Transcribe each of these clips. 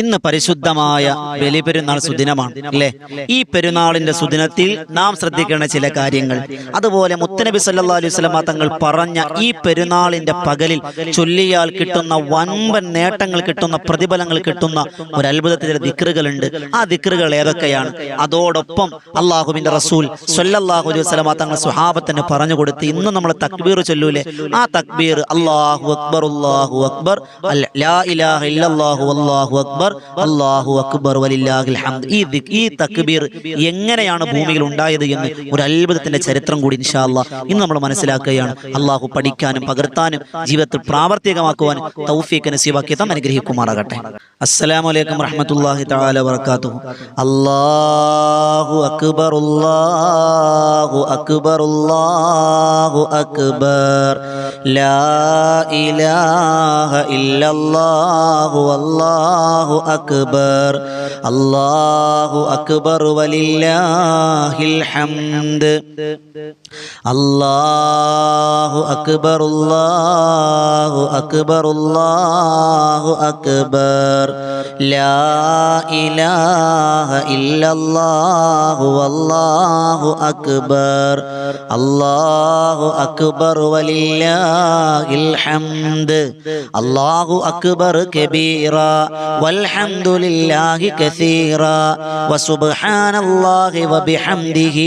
ഇന്ന് പരിശുദ്ധമായ ബലിപെരുന്നാൾ സുദിനമാണ് അല്ലേ? ഈ പെരുന്നാളിന്റെ സുദിനത്തിൽ നാം ശ്രദ്ധിക്കേണ്ട ചില കാര്യങ്ങൾ. അതുപോലെ മുത്തനബി സല്ലാ അലൈഹി സ്വലമ തങ്ങൾ പറഞ്ഞ ഈ പെരുന്നാളിന്റെ പകലിൽ ചൊല്ലിയാൽ കിട്ടുന്ന വൻപൻ നേട്ടങ്ങൾ കിട്ടുന്ന പ്രതിഫലങ്ങൾ കിട്ടുന്ന ഒരു അത്ഭുതത്തിലെ ദിക്റുകളുണ്ട്. ആ ദിക്റുകൾ ഏതൊക്കെയാണ്? അതോടൊപ്പം അള്ളാഹുബിന്റെ റസൂൽ സല്ലല്ലാഹു അലൈഹി വസല്ലമ തങ്ങൾ സുഹാബത്തിന് പറഞ്ഞു കൊടുത്ത് ഇന്ന് നമ്മൾ തക്ബീർ ചൊല്ലൂലേ? ആ തക്ബീർ അള്ളാഹു അക്ബർ അല്ലാഹു അക്ബർ അല്ലാഹു അക്ബർ അല്ലാഹു അക്ബർ വലില്ലാഹിൽ ഹംദ്. ഈ ഈ തക്ബീർ എങ്ങനെയാണ് ഭൂമിയിൽ ഉണ്ടായത് എന്ന് ഒരു അത്ഭുതത്തിന്റെ ചരിത്രം കൂടി ഇൻഷാല്ല ഇന്ന് നമ്മൾ മനസ്സിലാക്കുകയാണ്. അള്ളാഹു പഠിക്കാനും പകർത്താനും ജീവിതത്തിൽ പ്രാവർത്തികമാക്കുവാനും തൗഫീഖ് നസീബാക്കി താൻ അനുഗ്രഹിക്കുമാറാകട്ടെ. അസ്സലാമു അലൈക്കും റഹ്മത്തുള്ളാഹി തആല വബറകാതുഹു. അല്ലാഹു അക്ബർ അല്ലാഹു അക്ബർ അല്ലാഹു അക്ബർ. ലാ ഇലാഹ ഇല്ലല്ലാഹു അല്ലാഹു അക്ബർ. അല്ലാഹു അക്ബർ വലില്ലാഹിൽ ഹംദ്. അല്ലാഹു അക്ബർ അല്ലാഹു അക്ബർ അല്ലാഹു അക്ബർ. ലാ ഇലാഹ ഇല്ലല്ലാഹു അല്ലാഹു അക്ബർ. അല്ലാഹു അക്ബർ വലില്ലാഹിൽ ഹംദ്. അല്ലാഹു അക്ബർ കബീറ. വൽഹംദുലില്ലാഹി കസീറ. വസുബ്ഹാനല്ലാഹി വബിഹംദിഹി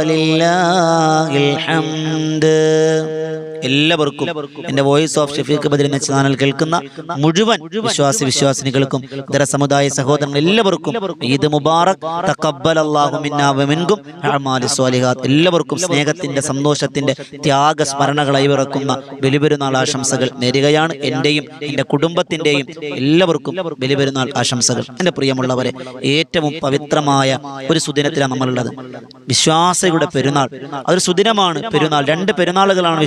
വലില്ലാഹിൽ ഹംദ് എല്ലാവർക്കും എന്റെ വോയിസ് ഓഫ് ഷഫീഖ് എന്ന ചാനൽ കേൾക്കുന്ന മുഴുവൻ വിശ്വാസി വിശ്വാസിനികൾക്കും ഇതര സമുദായ സഹോദരങ്ങൾ എല്ലാവർക്കും ഈദ് മുബാറക് എല്ലാവർക്കും സ്നേഹത്തിന്റെ സന്തോഷത്തിന്റെ ത്യാഗ സ്മരണകളായി വിറക്കുന്ന ബലിപെരുന്നാൾ ആശംസകൾ നേരുകയാണ്. എന്റെയും എന്റെ കുടുംബത്തിന്റെയും എല്ലാവർക്കും ബലിപെരുന്നാൾ ആശംസകൾ. എന്റെ പ്രിയമുള്ളവരെ ഏറ്റവും പവിത്രമായ ഒരു സുദിനത്തിലാണ് നമ്മളുള്ളത്. വിശ്വാസികളുടെ പെരുന്നാൾ. അതൊരു സുദിനമാണ് പെരുന്നാൾ. രണ്ട് പെരുന്നാളുകളാണ്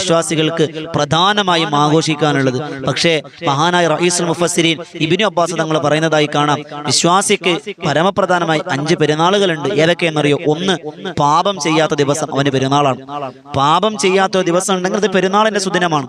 വിശ്വാസികൾക്ക് പ്രധാനമായും ആഘോഷിക്കാനുള്ളത്. പക്ഷേ മഹാനായ റഹീസുൽ മുഫസ്സിരീൻ ഇബിനു അബ്ബാസ് തങ്ങൾ പറയുന്നതായി കാണാം വിശ്വാസിക്ക് പരമപ്രധാനമായി അഞ്ച് പെരുന്നാളുകളുണ്ട്. ഏതൊക്കെയെന്നറിയോ? ഒന്ന് പാപം ചെയ്യാത്ത ദിവസം അവന് പെരുന്നാളാണ്. പാപം ചെയ്യാത്ത ദിവസം ഉണ്ടെങ്കിൽ അത് പെരുന്നാളിന്റെ സുദിനമാണ്.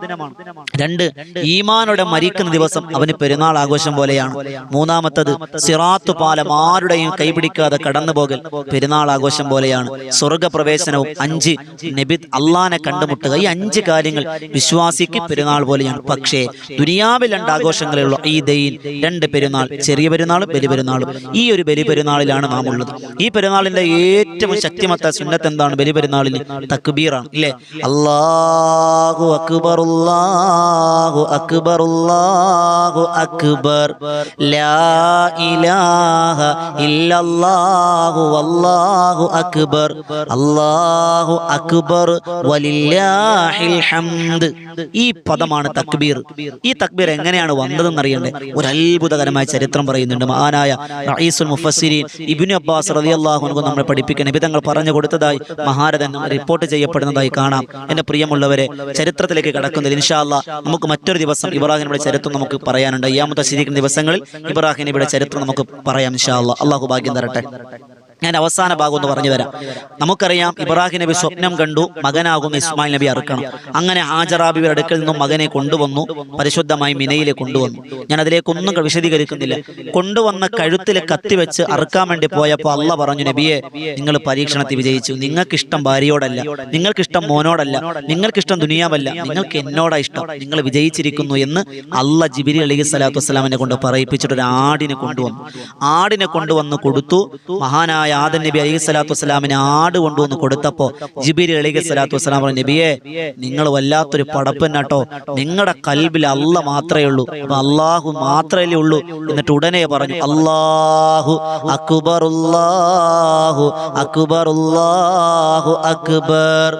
രണ്ട് ഈമാനോടെ മരിക്കുന്ന ദിവസം അവന് പെരുന്നാൾ ആഘോഷം പോലെയാണ്. മൂന്നാമത്തത് സിറാത്തു പാലം ആരുടെയും കൈപിടിക്കാതെ കടന്നു പോകൽ പെരുന്നാൾ ആഘോഷം പോലെയാണ്. സ്വർഗപ്രവേശനവും അഞ്ച് നബി അള്ളാനെ കണ്ടുമുട്ടുക. ഈ അഞ്ച് കാര്യങ്ങൾ വിശ്വാസിക്ക് പെരുന്നാൾ പോലെയാണ് പക്ഷേ ദുനിയാവിൽ രണ്ട് ആഘോഷങ്ങളുള്ള ഈ ദയിൽ രണ്ട് പെരുന്നാൾ ചെറിയ പെരുന്നാളും ബലി പെരുന്നാളും ഈ ഒരു ബലി പെരുന്നാളിലാണ് നാം ഉള്ളത്. ഈ പെരുന്നാളിന്റെ ഏറ്റവും ശക്തിമത്ത സുന്നത്ത് എന്താണ്? ബലി പെരുന്നാളിന് തക്ബീറാണ് ഇല്ലേ? അല്ലാഹു അക്ബർ അല്ലാഹു അക്ബർ അല്ലാഹു അക്ബർ. ലാ ഇലാഹ ഇല്ലല്ലാഹു വല്ലാഹു അക്ബർ. അല്ലാഹു അക്ബർ വലില്ലാഹിൽ ഹംദ് ഈ പദമാണ് തക്ബീർ. ഈ തക്ബീർ എങ്ങനെയാണ് വന്നതെന്ന് അറിയണ്ടേ ഒരു അത്ഭുതകരമായ ചരിത്രം പറയുന്നുണ്ട് മഹാനായ റഈസുൽ മുഫസ്സിരീൻ. ഇബ്നു അബ്ബാസ് റളിയല്ലാഹു അൻഹു നമ്മളെ പഠിപ്പിക്കുന്ന വിധങ്ങൾ പറഞ്ഞു കൊടുത്തതായി മഹാരഥൻ റിപ്പോർട്ട് ചെയ്യപ്പെടുന്നതായി കാണാം. എന്റെ പ്രിയമുള്ളവരെ ചരിത്രത്തിലേക്ക് കടക്കുന്നത് ഇൻഷാ അല്ലാ നമുക്ക് മറ്റൊരു ദിവസം ഇബ്രാഹിം നബിയുടെ ചരിത്രം നമുക്ക് പറയാനുണ്ട്. അയ്യാമത്തെ ശരിക്കുന്ന ദിവസങ്ങളിൽ ഇബ്രാഹിം നബിയുടെ ചരിത്രം നമുക്ക് പറയാം ഇൻഷാ അല്ലാ അള്ളാഹു ഭാഗ്യം തരട്ടെ. ഞാൻ അവസാന ഭാഗം ഒന്ന് പറഞ്ഞു തരാം. നമുക്കറിയാം ഇബ്രാഹിം നബി സ്വപ്നം കണ്ടു മകനാകും ഇസ്മായിൽ നബി അറുക്കണം. അങ്ങനെ ഹാജറാബിയുടെ അടുക്കൽ നിന്നും മകനെ കൊണ്ടുവന്നു പരിശുദ്ധമായി മിനയിലെ കൊണ്ടുവന്നു. ഞാൻ അതിലേക്കൊന്നും വിശദീകരിക്കുന്നില്ല. കൊണ്ടുവന്ന കഴുത്തിൽ കത്തിവെച്ച് അറുക്കാൻ വേണ്ടി പോയപ്പോൾ അല്ല പറഞ്ഞു നബിയെ നിങ്ങൾ പരീക്ഷണത്തിൽ വിജയിച്ചു. നിങ്ങൾക്കിഷ്ടം ഭാര്യയോടല്ല നിങ്ങൾക്കിഷ്ടം മോനോടല്ല നിങ്ങൾക്കിഷ്ടം ദുനിയാവല്ല നിങ്ങൾക്ക് എന്നോടാ ഇഷ്ടം. നിങ്ങൾ വിജയിച്ചിരിക്കുന്നു എന്ന് അല്ല ജിബിരി അലഹി സ്വലാത്തു വസ്സലാമിനെ കൊണ്ട് പറയിപ്പിച്ചിട്ട് ഒരു ആടിനെ കൊണ്ടുവന്നു. ആടിനെ കൊണ്ടുവന്ന് കൊടുത്തു. മഹാനായ ആദൻ നബി അലൈഹി സ്വലാത്തു വസ്സലാമിന് ആട് കൊണ്ടുവന്ന് കൊടുത്തപ്പോ ജിബിരി അലൈഹി സ്വലാത്തു വസ്സലാം പറഞ്ഞു നബിയെ നിങ്ങൾ വല്ലാത്തൊരു പടപ്പന്നാട്ടോ നിങ്ങളുടെ കൽബിൽ അല്ല മാത്രമേ ഉള്ളൂ. അപ്പൊ അള്ളാഹു മാത്രമേ ഉള്ളൂ. എന്നിട്ട് ഉടനെ പറഞ്ഞു അള്ളാഹു അക്ബറുല്ലാഹു അക്ബറുല്ലാഹു അക്ബർ.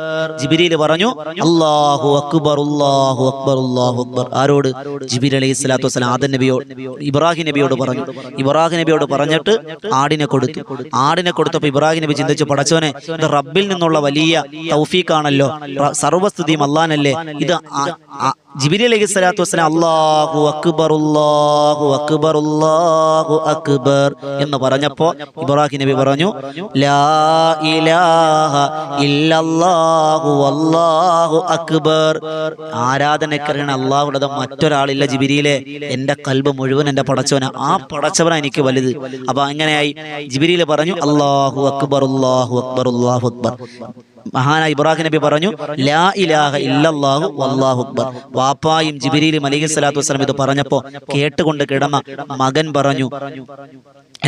ജിബിരിയിൽ പറഞ്ഞു അള്ളാഹു അക്ബറുല്ലാഹു അക്ബറുല്ലാഹു അക്ബർ. ആരോട്? ജിബിരി അലൈഹി സ്വലാത്തു വസ്സലാം ആദൻ നബിയോട് ഇബ്രാഹിം നബിയോട് പറഞ്ഞു. ഇബ്രാഹിം നബിയോട് പറഞ്ഞിട്ട് ആടിനെ കൊടുത്തു. ആടിനെ കൊടുത്തപ്പോൾ ഇബ്രാഹിം നബി ചിന്തിച്ചു പടച്ചോനെ ഇത് റബ്ബിൽ നിന്നുള്ള വലിയ തൗഫീഖാണല്ലോ. സർവസ്തുതിയും അള്ളാനല്ലേ ഇത് ജിബിരി അലൈഹി സ്വലാത്തു വസ്സലാം അള്ളാഹു അക്ബർ അല്ലാഹു അക്ബർ അല്ലാഹു അക്ബർ എന്ന് പറഞ്ഞപ്പോ ഇബ്രാഹിം നബി പറഞ്ഞു ലാ ഇലാഹ ഇല്ലല്ലാഹു അല്ലാഹു അക്ബർ. ആരാധനക്കറിയണ അള്ളാഹുള്ളത് മറ്റൊരാളില്ല ജിബിരിയിലെ എന്റെ കൽബ് മുഴുവൻ എന്റെ പടച്ചവന. ആ പടച്ചവനാ എനിക്ക് വലുത്. അപ്പൊ അങ്ങനെയായി ജിബിരിയിൽ പറഞ്ഞു അള്ളാഹു അക്ബർ അല്ലാഹു അക്ബർ അല്ലാഹു അക്ബർ. മഹാനായ ഇബ്രാഹിം നബി പറഞ്ഞു ലാ ഇലാഹ ഇല്ലല്ലാഹു വല്ലാഹു അക്ബർ. വാപ്പായും ജിബിരിയിലും അലൈഹി സ്വലാത്തു വസ്സലാം ഇത് പറഞ്ഞപ്പോ കേട്ടുകൊണ്ട് കിടന്ന മകൻ പറഞ്ഞു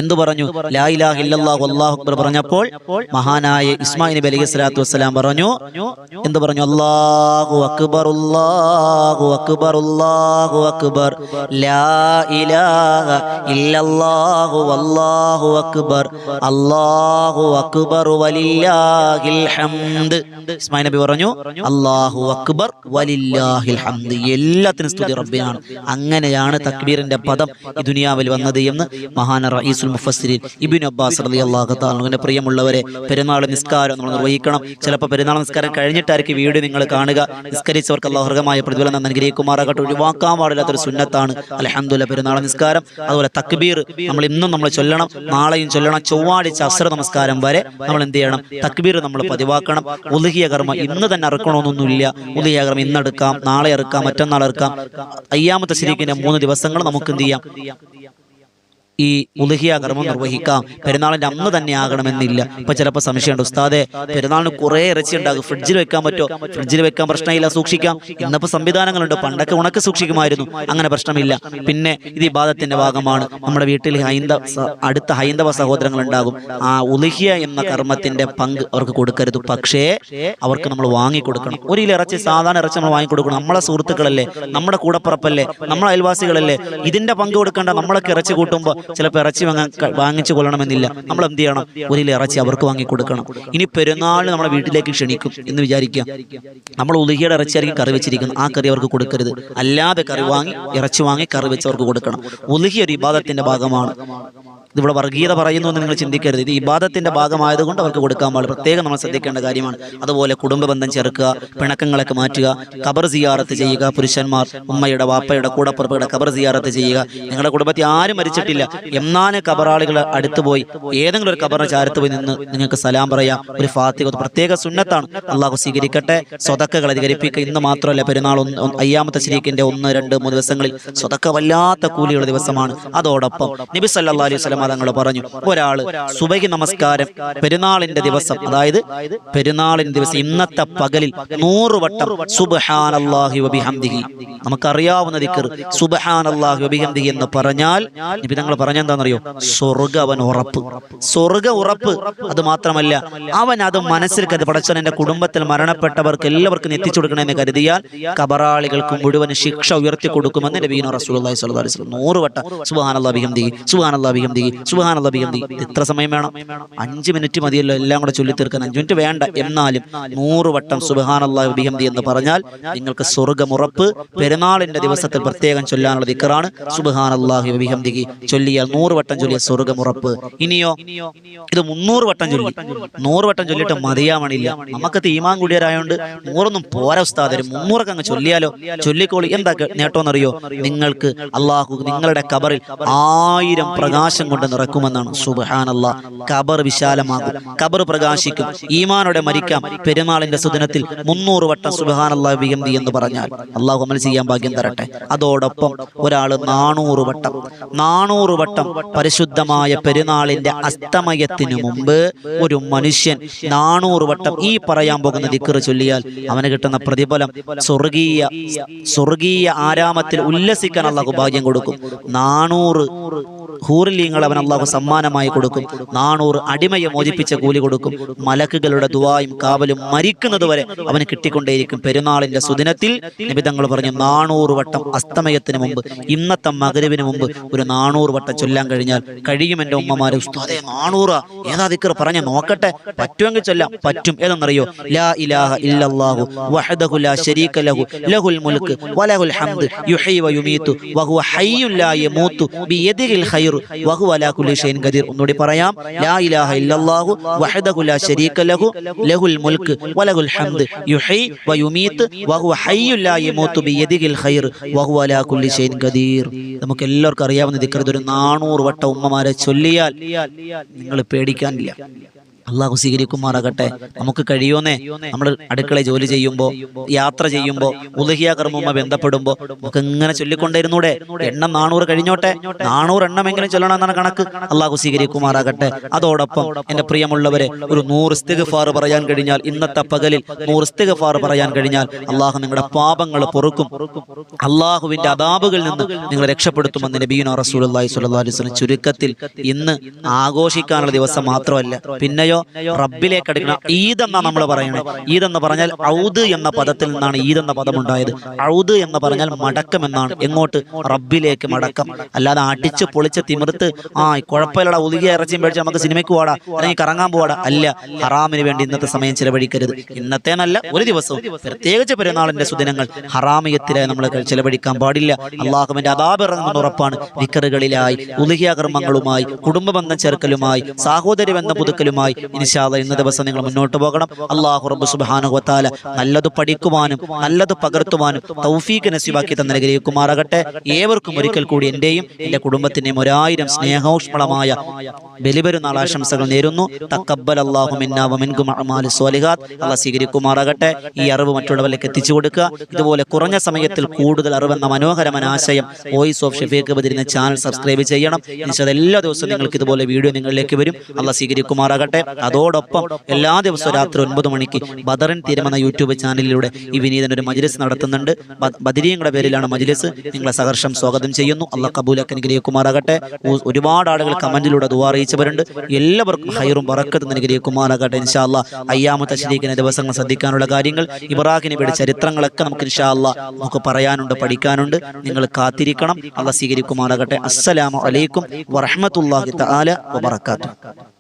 എന്തു പറഞ്ഞു? ലാ ഇലാഹ ഇല്ലല്ലാഹു അല്ലാഹു അക്ബർ പറഞ്ഞപ്പോൾ മഹാനായ ഇസ്മായിൽ നബി അലൈഹി സ്വലാത്തു വസ്സലാം പറഞ്ഞു എന്തു പറഞ്ഞു? അല്ലാഹു അക്ബർ അല്ലാഹു അക്ബർ അല്ലാഹു അക്ബർ. ലാ ഇലാഹ ഇല്ലല്ലാഹു വല്ലാഹു അക്ബർ. അല്ലാഹു അക്ബർ വലില്ലാഹിൽ ഹംദ്. ഇസ്മായിൽ നബി പറഞ്ഞു അല്ലാഹു അക്ബർ വലില്ലാഹിൽ ഹംദ്. എല്ലാത്തിനും സ്തുതി റബ്ബിനാണ്. അങ്ങനെയാണ് തക്ബീറിന്റെ പദം ഈ ദുനിയാവിൽ വന്നത് എന്ന് മഹാന റഈസുൽ മുഫസ്സിരീൻ ഇബ്നു അബ്ബാസ് തആല അങ്ങനെ പ്രിയമുള്ളവരെ പെരുന്നാൾ നിസ്കാരം നമ്മൾ നിർവഹിക്കണം. ചിലപ്പോൾ പെരുന്നാൾ നിസ്കാരം കഴിഞ്ഞിട്ടായിരിക്കും വീഡിയോ നിങ്ങൾ കാണുക. നിസ്കരിച്ചവർക്ക് അള്ളാഹുർഗമായ പ്രതിഫലം അനുഗ്രഹിക്കുമാറാകട്ടെ. ഒഴിവാക്കാൻ പാടില്ലാത്തൊരു സുന്നത്താണ് അലഹമുല്ല പെരുന്നാൾ നിസ്കാരം. അതുപോലെ തക്ബീർ നമ്മൾ ഇന്നും നമ്മൾ ചൊല്ലണം. നാളെയും ചൊല്ലണം. ചൊവ്വാഴ്ച അസ്ര നമസ്കാരം വരെ നമ്മൾ എന്ത് ചെയ്യണം? തക്ബീർ നമ്മൾ പതിവാക്കണം. ഉലുഹിയ കർമ്മം ഇന്ന് തന്നെ ഇറക്കണമെന്നൊന്നുമില്ല ഉലുഹിയ കർമ്മം ഇന്നെടുക്കാം നാളെ ഇറക്കാം മറ്റന്നാൾ ഇറക്കാം അയ്യാമത്തെ ശരിക്കിന്റെ മൂന്ന് ദിവസങ്ങൾ നമുക്ക് എന്ത് ചെയ്യാം? ഈ മുലഹിയ കർമ്മം നിർവഹിക്കാം. പെരുന്നാളിന്റെ അന്ന് തന്നെ ആകണമെന്നില്ല. ഇപ്പൊ ചിലപ്പോൾ സംശയമുണ്ട്. ഉസ്താദെ പെരുന്നാളിന് കുറേ ഇറച്ചി ഉണ്ടാകും ഫ്രിഡ്ജിൽ വെക്കാൻ പറ്റുമോ? ഫ്രിഡ്ജിൽ വെക്കാൻ പ്രശ്നമില്ല സൂക്ഷിക്കാം. ഇന്നിപ്പോൾ സംവിധാനങ്ങളുണ്ട്. പണ്ടൊക്കെ ഉണക്ക് സൂക്ഷിക്കുമായിരുന്നു. അങ്ങനെ പ്രശ്നമില്ല. പിന്നെ ഇത് ഇബാദത്തിന്റെ ഭാഗമാണ്. നമ്മുടെ വീട്ടിൽ ഹൈന്ദവ അടുത്ത ഹൈന്ദവ സഹോദരങ്ങൾ ഉണ്ടാകും ആ ഉലഹിയ എന്ന കർമ്മത്തിന്റെ പങ്ക് അവർക്ക് കൊടുക്കരുത്. പക്ഷേ അവർക്ക് നമ്മൾ വാങ്ങിക്കൊടുക്കണം. ഒരു ഇറച്ചി സാധാരണ ഇറച്ചി നമ്മൾ വാങ്ങിക്കൊടുക്കണം. നമ്മളെ സുഹൃത്തുക്കളല്ലേ? നമ്മുടെ കൂടപ്പുറപ്പല്ലേ? നമ്മളെ അയൽവാസികളല്ലേ? ഇതിന്റെ പങ്ക് കൊടുക്കേണ്ട നമ്മളൊക്കെ ഇറച്ചി കൂട്ടുമ്പോൾ ചിലപ്പോൾ ഇറച്ചി വാങ്ങാൻ വാങ്ങിച്ചു കൊള്ളണമെന്നില്ല. നമ്മൾ എന്ത് ചെയ്യണം? ഒരു ഇറച്ചി അവർക്ക് വാങ്ങി കൊടുക്കണം ഇനി പെരുന്നാൾ നമ്മുടെ വീട്ടിലേക്ക് ക്ഷണിക്കും എന്ന് വിചാരിക്കാം നമ്മൾ ഉലുഹിയുടെ ഇറച്ചി ആയിരിക്കും കറി വെച്ചിരിക്കുന്നത്. ആ കറി അവർക്ക് കൊടുക്കരുത്. അല്ലാതെ കറി വാങ്ങി ഇറച്ചി വാങ്ങി കറി വെച്ച് അവർക്ക് കൊടുക്കണം. ഉലുഹി ഒരു ഇബാദത്തിന്റെ ഭാഗമാണ്. ഇതിവിടെ വർഗീയത പറയുന്നു എന്ന് നിങ്ങൾ ചിന്തിക്കരുത്. ഇത് ഇബാദത്തിന്റെ ഭാഗമായതുകൊണ്ട് അവർക്ക് കൊടുക്കാൻ പാടില്ല. പ്രത്യേകം നമ്മൾ ശ്രദ്ധിക്കേണ്ട കാര്യമാണ്. അതുപോലെ കുടുംബ ബന്ധം ചേർക്കുക പിണക്കങ്ങളൊക്കെ മാറ്റുക കബർ സിയാറത്ത് ചെയ്യുക പുരുഷന്മാർ ഉമ്മയുടെ വാപ്പയുടെ കൂടപ്പുറപ്പയുടെ കബർ സിയാറത്ത് ചെയ്യുക. നിങ്ങളുടെ കുടുംബത്തിൽ ആരും മരിച്ചിട്ടില്ല. എന്നാൽ കബറാളികൾ അടുത്ത് പോയി ഏതെങ്കിലും ഒരു കബറിന് ചാരത്ത് പോയി നിന്ന് നിങ്ങൾക്ക് സലാം പറയാം. ഒരു ഫാത്തിക പ്രത്യേക സുന്നത്താണ്. അള്ളാഹു സ്വീകരിക്കട്ടെ. സ്വതക്കകൾ അധികരിപ്പിക്കുക. ഇന്ന് മാത്രമല്ല പെരുന്നാൾ ഒന്ന് അയ്യാമത്തെ ശരീക്കിന്റെ ഒന്ന് രണ്ട് മൂന്ന് ദിവസങ്ങളിൽ സ്വതക്ക വല്ലാത്ത കൂലിയുള്ള ദിവസമാണ്. അതോടൊപ്പം നബി സല്ലാ അലൈഹി സ്വലം തങ്ങൾ പറഞ്ഞു. ഒരാൾ സുബഹി നമസ്കാരം പെരുന്നാളിന്റെ ദിവസം അതായത് പെരുന്നാളിന്റെ ദിവസം ഇന്നത്തെ പകലിൽ നൂറ് വട്ടം സുബ്ഹാനല്ലാഹി വബിഹംദിഹി. നമുക്കറിയാവുന്ന ദിക്കർ സുബ്ഹാനല്ലാഹി വബിഹംദിഹി എന്ന് പറഞ്ഞാൽ നബി തങ്ങൾ പറഞ്ഞെന്താണെന്നറിയോ സ്വർഗ അവൻ ഉറപ്പ്. സ്വർഗ ഉറപ്പ് അത് മാത്രമല്ല അവൻ അത് മനസ്സിൽ കരുതി പടച്ചവൻ എന്റെ കുടുംബത്തിൽ മരണപ്പെട്ടവർക്ക് എല്ലാവർക്കും എത്തിച്ചു കൊടുക്കണമെന്ന് കരുതിയാൽ കബറാളികൾക്ക് മുഴുവൻ ശിക്ഷ ഉയർത്തി കൊടുക്കുമെന്ന് നബീന റസൂലുള്ളാഹി സ്വല്ലല്ലാഹു അലൈഹി വസല്ലം നൂറ് വട്ടം സുബ്ഹാനല്ലാഹി ബിഹംദിഹി സുബ്ഹാനല്ലാഹി ബിഹംദിഹി സുബ്ഹാനല്ലാഹി ബിഹംദിഹി ഇത് എത്ര സമയം വേണം? അഞ്ച് മിനിറ്റ് മതിയല്ലോ എല്ലാം കൂടെ ചൊല്ലി തീർക്കാൻ. അഞ്ച് മിനിറ്റ് വേണ്ട. എന്നാലും നൂറ് വട്ടം സുബ്ഹാനല്ലാഹി ബിഹംദി എന്ന് പറഞ്ഞാൽ നിങ്ങൾക്ക് സ്വർഗമുറപ്പ് പെരുന്നാളിന്റെ ദിവസത്തിൽ പ്രത്യേകം ചൊല്ലാനുള്ള ദിക്കറാണ് സുബ്ഹാനല്ലാഹി ബിഹംദിഹി ചൊല്ലിയാൽ നൂറ് വട്ടം ചൊല്ലിയ സ്വർഗമുറപ്പ് ഇനിയോ? ഇത് മുന്നൂറ് വട്ടം ചൊല്ലി. നൂറ് വട്ടം ചൊല്ലിയിട്ട് മതിയാവണില്ല നമുക്ക് തീമാൻ കൂടിയരായോണ്ട് നൂറൊന്നും പോരാ ഉസ്താദര് മുന്നൂറൊക്കെ അങ്ങ് ചൊല്ലിയാലോ? ചൊല്ലിക്കോളി. എന്താ നേട്ടോന്നറിയോ? നിങ്ങൾക്ക് അള്ളാഹു നിങ്ങളുടെ കബറിൽ ആയിരം പ്രകാശം കൊണ്ട് നിറക്കുമെന്നാണ്. സുബഹാനല്ല. കബർ വിശാലമാകും. കബർ പ്രകാശിക്കും. ഈമാനോടെ മരിക്കാം. പെരുമാളിന്റെ സുദിനത്തിൽ മുന്നൂറ് വട്ടം സുബഹാനല്ല വിയന്തി എന്ന് പറഞ്ഞാൽ അള്ളാഹു അമൽ ചെയ്യാൻ ഭാഗ്യം തരട്ടെ. അതോടൊപ്പം ഒരാൾ നാനൂറ് വട്ടം നാനൂറ് വട്ടം പരിശുദ്ധമായ പെരുന്നാളിന്റെ അസ്തമയത്തിന് മുമ്പ് ഒരു മനുഷ്യൻ നാനൂറ് വട്ടം ഈ പറയാൻ പോകുന്ന ദിക്കറ് ചൊല്ലിയാൽ അവന് കിട്ടുന്ന പ്രതിഫലം സ്വർഗീയ സ്വർഗീയ ആരാമത്തിൽ ഉല്ലസിക്കാൻ അള്ളാഹു ഭാഗ്യം കൊടുക്കും. നാനൂറ് ഹൂറിലീങ്ങൾ അവൻ അള്ളാഹു സമ്മാനമായി കൊടുക്കും. നാണൂറ് അടിമയെ മോചിപ്പിച്ച കൂലി കൊടുക്കും. മലക്കുകളുടെ ദുവായും കാവലും മരിക്കുന്നത് വരെ അവന് കിട്ടിക്കൊണ്ടേയിരിക്കും. പെരുന്നാളിന്റെ സുദിനത്തിൽ നിബിതങ്ങൾ പറഞ്ഞു നാണൂറ് വട്ടം അസ്തമയത്തിന് മുമ്പ് ഇന്നത്തെ മകരവിന് മുമ്പ് ഒരു നാണൂറ് വട്ടം ചൊല്ലാൻ കഴിഞ്ഞാൽ കഴിയും എന്റെ ഉമ്മമാരെ. ഉസ്താദേ നാണൂറ ഏതാ ദിക്കർ പറഞ്ഞ നോക്കട്ടെ. പറ്റുമെങ്കിൽ ചൊല്ലാം. പറ്റും. ഏതെന്നറിയോ? ലാ ഇലാഹ ഇല്ലല്ലാഹു വഹദഹു ലാ ലഹു. ലഹുൽ വലഹുൽ ഹംദ് വഹുവ ഖദീർ. ഒന്നുകൂടി പറയാം. ലാ ഇലാഹ ഇല്ലല്ലാഹു വഹദഹു ലാ ശരീക ലഹു. ലഹുൽ വലഹുൽ ഹംദ്. യുഹി ഹയ്യു ലാ ഖൈർ. നമുക്ക് എല്ലാവർക്കും അറിയാവുന്ന ദിക്ർ ഒരു നാനൂറ് വട്ടം ഉമ്മമാരെ ചൊല്ലിയാൽ നിങ്ങൾ പേടിക്കാനില്ല. അള്ളാഹു സ്വീകരിക്കുമാറാകട്ടെ. നമുക്ക് കഴിയുമെന്നേ നമ്മൾ അടുക്കള ജോലി ചെയ്യുമ്പോൾ യാത്ര ചെയ്യുമ്പോൾ ഉലഹിയ കർമ്മ ബന്ധപ്പെടുമ്പോൾ നമുക്ക് ഇങ്ങനെ ചൊല്ലിക്കൊണ്ടിരുന്നൂടെ എണ്ണം നാനൂറ് കഴിഞ്ഞോട്ടെ? നാനൂറ് എണ്ണമെങ്കിലും ചൊല്ലണം എന്നാണ് കണക്ക്. അള്ളാഹു സ്വീകരിക്കുമാറാകട്ടെ. അതോടൊപ്പം എന്റെ പ്രിയമുള്ളവരെ ഒരു നൂറ് ഇസ്തിഗ്ഫാർ പറയാൻ കഴിഞ്ഞാൽ ഇന്നത്തെ പകലിൽ നൂറ് ഇസ്തിഗ്ഫാർ പറയാൻ കഴിഞ്ഞാൽ അള്ളാഹു നിങ്ങളുടെ പാപങ്ങൾ പൊറുക്കും. അള്ളാഹുവിന്റെ അതാപുകളിൽ നിന്ന് നിങ്ങൾ രക്ഷപ്പെടുത്തുമെന്ന് നബീന റസൂലി സ്വല്ലല്ലാഹു അലൈഹി വസല്ലം ചുരുക്കത്തിൽ ഇന്ന് ആഘോഷിക്കാനുള്ള ദിവസം മാത്രമല്ല. പിന്നെയോ റബ്ബിലേക്ക് അടുക്കണം ഈദ് എന്നാ നമ്മൾ പറയുന്നത്. ഈദ് എന്ന് പറഞ്ഞാൽ ഔദ് എന്ന പദത്തിൽ നിന്നാണ് ഈദ് എന്ന പദം ഉണ്ടായത് ഔദ് എന്ന് പറഞ്ഞാൽ മടക്കം എന്നാണ് എങ്ങോട്ട്? റബ്ബിലേക്ക് മടക്കം. അല്ലാതെ അടിച്ച് പൊളിച്ച് തിമിർത്ത് ആ കുഴപ്പമില്ലടാ ഒതുകിയ ഇറച്ചിയും പേടിച്ച് നമുക്ക് സിനിമയ്ക്ക് പോടാ അല്ലെങ്കിൽ കറങ്ങാൻ പോവാടാ. അല്ല ഹറാമിന് വേണ്ടി ഇന്നത്തെ സമയം ചിലവഴിക്കരുത്. ഇന്നത്തെ നല്ല ഒരു ദിവസവും. പ്രത്യേകിച്ച് പെരുന്നാളിന്റെ സുദിനങ്ങൾ ഹറാമിയത്തിലായി നമ്മൾ ചിലവഴിക്കാൻ പാടില്ല. അള്ളാഹുവിന്റെ അതാപിറങ്ങുന്ന ഉറപ്പാണ്. വിക്കറുകളിലായി ഉലുഹിയ കർമ്മങ്ങളുമായി കുടുംബ ബന്ധം ചേർക്കലുമായി സാഹോദര്യ ബന്ധം പുതുക്കലുമായി ഇൻഷാല്ല ഇന്ന ദിവസം നിങ്ങൾ മുന്നോട്ട് പോകണം. അള്ളാഹു റബ്ബ് സുബ്ഹാനഹു വതആല നല്ലത് പഠിക്കുവാനും നല്ലത് പകർത്തുവാനും തൗഫീഖ് നസീബാക്കി തന്ന നിലയിലേക്കുമാറാകട്ടെ. ഏവർക്കും ഒരിക്കൽ കൂടി എന്റെയും എന്റെ കുടുംബത്തിന്റെയും ഒരായിരം സ്നേഹോഷ്മളമായ ബലിപെരുന്നാൾ ആശംസകൾ നേരുന്നു. തക്കബ്ബൽ അള്ളാഹു മിന്നാവുമാലിഹാദ് സ്വാലിഹാത്ത്. അള്ളാഹ് സ്വീകരിക്കുമാറാകട്ടെ. ഈ അറിവ് മറ്റുള്ളവരിലേക്ക് എത്തിച്ചു കൊടുക്കുക. ഇതുപോലെ കുറഞ്ഞ സമയത്തിൽ കൂടുതൽ അറിവെന്ന മനോഹരമായ ആശയം വോയിസ് ഓഫ് ഷെഫീഖ് ബദിരുന്ന ചാനൽ സബ്സ്ക്രൈബ് ചെയ്യണം. എന്നുവെച്ചാൽ എല്ലാ ദിവസവും നിങ്ങൾക്ക് ഇതുപോലെ വീഡിയോ നിങ്ങളിലേക്ക് വരും. അള്ളാഹ് സ്വീകരിക്കുമാറാകട്ടെ. അതോടൊപ്പം എല്ലാ ദിവസവും രാത്രി ഒൻപത് മണിക്ക് ബദറിൻ തീരുമെന്ന യൂട്യൂബ് ചാനലിലൂടെ ഈ വിനീതൻ ഒരു മജ്ലിസ് നടത്തുന്നുണ്ട്. ബദരീങ്ങളുടെ പേരിലാണ് മജ്ലിസ്. നിങ്ങളെ സഹർഷം സ്വാഗതം ചെയ്യുന്നു. അള്ളാഹ് കബൂലക്ക് അനുഗ്രഹിക്കുമാറാകട്ടെ. ഒരുപാട് ആളുകൾ കമന്റിലൂടെ ദുവാ അറിയിച്ചവരുണ്ട്. എല്ലാവർക്കും ഹൈറും പറക്കത്തും അനുഗ്രഹിക്കുമാറാകട്ടെ. ഇൻഷാ അല്ലാ അയ്യാമത്തെ ശരീക്കിന് ദിവസങ്ങൾ ശ്രദ്ധിക്കാനുള്ള കാര്യങ്ങൾ ഇബ്രാഹിം നബിയുടെ ചരിത്രങ്ങളൊക്കെ നമുക്ക് ഇൻഷാ അല്ലാ നമുക്ക് പറയാനുണ്ട് പഠിക്കാനുണ്ട്. നിങ്ങൾ കാത്തിരിക്കണം. അള്ള സ്വീകരിക്കുമാറാകട്ടെ. അസ്സലാമു അലൈക്കും വറഹ്മത്തുള്ളാഹി തആല വബറകാതുഹു.